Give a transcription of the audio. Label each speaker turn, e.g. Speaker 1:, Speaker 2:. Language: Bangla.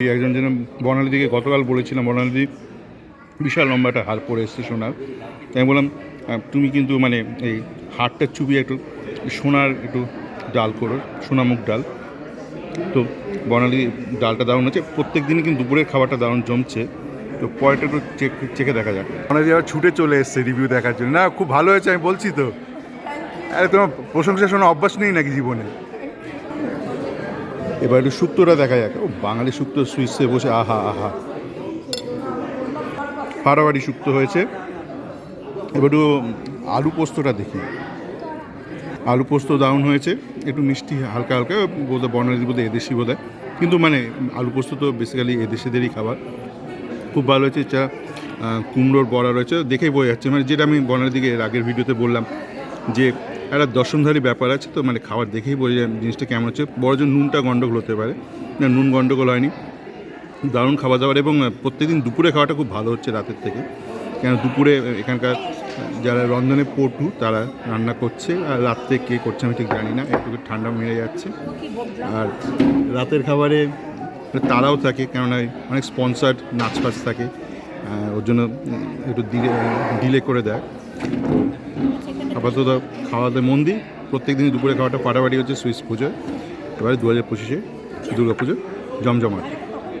Speaker 1: একজন যেন বর্ণালীদিকে গতকাল বলেছিলাম বর্ণালীদি বিশাল লম্বা একটা হার পরে এসছে সোনার। তাই আমি বললাম তুমি কিন্তু মানে এই হারটা চুবিয়ে একটু সোনার একটু ডাল করো সোনামুখ ডাল। তো বর্ণালী ডালটা দারুণ হচ্ছে। প্রত্যেক দিনই কিন্তু দুপুরের খাবারটা দারুণ জমছে। তো পরেটা একটু চেক চেকে দেখা যাক।
Speaker 2: অনেক আবার ছুটে চলে এসছে রিভিউ দেখার জন্য। না খুব ভালো হয়েছে আমি বলছি তো। আরে তোমার প্রশংসা শোনা অভ্যাস নেই নাকি জীবনে?
Speaker 1: এবার একটু শুক্তোটা দেখা যাক ও, বাঙালি শুক্তো সুইসে বসে, আহা আহা। ফাড়াবাড়ি শুক্তো হয়েছে। এবার একটু আলু পোস্তটা দেখি। আলু পোস্ত দারুণ হয়েছে। একটু মিষ্টি, হালকা হালকা বোধ বোধহয় বর্ণালী বোধহয় এদেশি বোধ হয় কিন্তু মানে আলু পোস্ত তো বেসিক্যালি এদেশেদেরই খাবার। খুব ভালো হয়েছে। যা কুমড়োর বড়া রয়েছে। দেখেই বোঝা যাচ্ছে। মানে যেটা আমি বর্ণালীর দিকে আগের ভিডিওতে বললাম যে একটা দর্শনধারী ব্যাপার আছে তো মানে খাবার দেখেই বোঝা যায় জিনিসটা কেমন হচ্ছে। বড় যে নুনটা গন্ডগোল হতে পারে। না, নুন গন্ডগোল হয়নি। দারুণ খাবার দাবার এবং প্রত্যেকদিন দুপুরে খাওয়াটা খুব ভালো হচ্ছে রাতের থেকে। কেন দুপুরে এখানকার যারা রন্ধনে পটু, তারা রান্না করছে। আর রাত্রে কে করছে আমি ঠিক জানি না, একটু ঠান্ডা মেরে যাচ্ছে। আর রাতের খাবারে তারাও থাকে, কেননা অনেক স্পন্সার্ড নাচ ফাচ থাকে। ওর জন্য একটু ডিলে ডিলে করে দেয়। আপাতত খাওয়াতে মন দিই। প্রত্যেক দিন দুপুরে খাওয়াটা পাটাপাটি হচ্ছে সুইস পুজো। এবারে দু হাজার পঁচিশে দুর্গা পুজো জমজমাট।